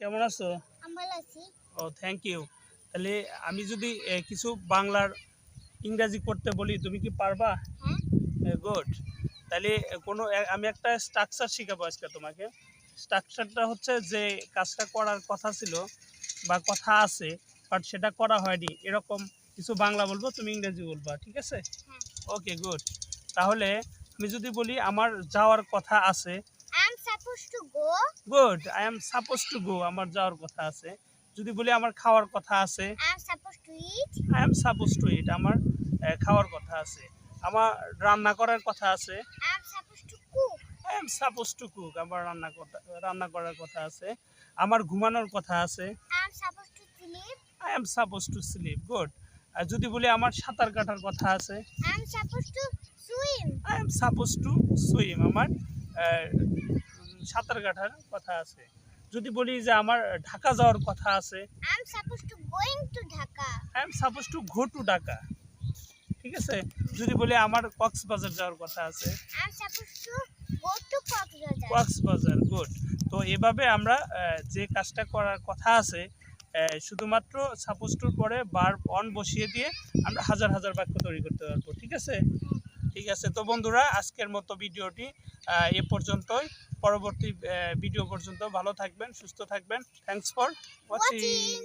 কেমন আছো? ও thank you তাহলে আমি যদি কিছু বাংলার ইংরাজি করতে বলি তুমি কি পারবা? হ্যাঁ। গুড তাহলে কোনো আমি একটা স্ট্রাকচার শেখাবো আজকে তোমাকে। স্ট্রাকচারটা হচ্ছে যে কাজটা করার কথা ছিল বা কথা আছে বাট সেটা করা হয়নি। এরকম কিছু বাংলা বলব তুমি ইংরেজি বলবা ঠিক আছে? হ্যাঁ। ওকে গুড তাহলে আমি যদি বলি আমার যাওয়ার কথা আছে good I am suppose to go আমার যাওয়ার কথা আছে যদি বলি আমার খাওয়ার কথা আছে আই এম আমার খাওয়ার কথা আছে আমার রান্না করার কথা আছে আই এম আমার রান্না কথা রান্না করার কথা আছে আমার ঘুমানোর কথা আছে গুড আর যদি বলি আমার সাঁতার কাটার কথা আছে I am suppose to swim I am suppose to swim আমার আহ, সাঁতার কাটার কথা আছে। যদি বলি যে আমার ঢাকা যাওয়ার কথা আছে I am suppose to going to Dhaka I am suppose to go to Dhaka ঠিক আছে? যদি বলি আমার কক্সবাজার যাওয়ার কথা আছে I am suppose to go to Cox's Bazar. Cox's Bazar good তো এভাবে আমরা যে কাজটা করার কথা আছে শুধুমাত্র সাপোজ টুর পরে বার অন বসিয়ে দিয়ে আমরা হাজার হাজার বাক্য তৈরি করতে পারব। ঠিক আছে? ঠিক আছে? তো বন্ধুরা, আজকের মতো ভিডিওটি এ পর্যন্তই। পরবর্তী ভিডিও পর্যন্ত ভালো থাকবেন, সুস্থ থাকবেন। Thanks for watching.